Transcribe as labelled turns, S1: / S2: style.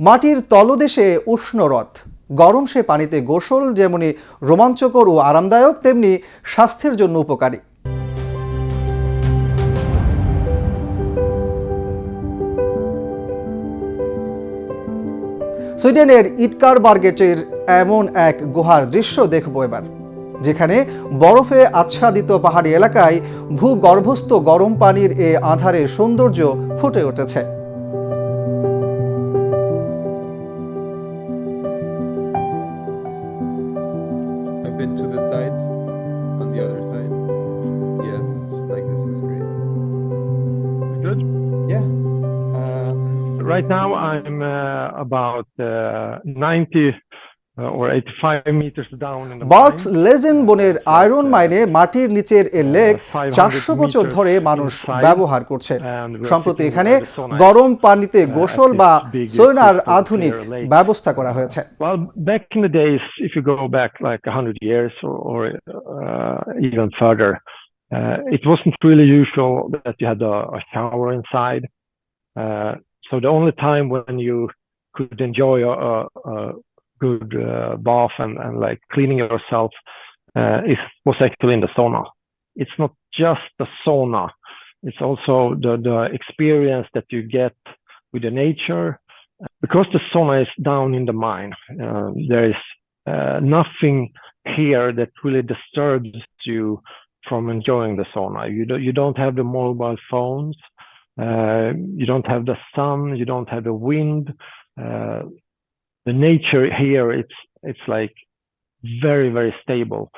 S1: মাটির তলদেশে উষ্ণ রথ। গরম সে পানিতে গোসল যেমনি রোমাঞ্চকর ও আরামদায়ক, তেমনি স্বাস্থ্যের জন্য উপকারী। সুইডেনের ইটকার বার্গেটের এমন এক গুহার দৃশ্য দেখব এবার, যেখানে বরফে আচ্ছাদিত পাহাড়ি এলাকায় ভূগর্ভস্থ গরম পানির এ আধারে সৌন্দর্য ফুটে উঠেছে।
S2: I've to the side on the other side. Yes, like this is great.
S3: Good.
S2: Yeah. Uh,
S3: Right now, I'm uh, about uh, 90 uh, or 85 meters down in the
S1: barks. লেজেন বনের আয়রন মাইনে মাটির নিচের এ লেক চারশো বছর ধরে মানুষ ব্যবহার করছে সম্প্রতি এখানে গরম পানিতে গোসল বা সোনার আধুনিক ব্যবস্থা করা হয়েছে
S3: Well, back in the days, if you go back like 100 years or, or uh, even further, uh, it wasn't really usual that you had a, a shower inside. Uh, so the only time when you could enjoy a, a, a good uh, bath and, and like cleaning yourself uh, is was actually in the sauna. It's not just the sauna; it's also the the experience that you get with the nature because the sauna is down in the mine, uh, there is uh, nothing here that really disturbs you from enjoying the sauna. You do, you don't have the mobile phones, uh, you don't have the sun, you don't have the wind. Uh, the nature here, it's it's like very very stable.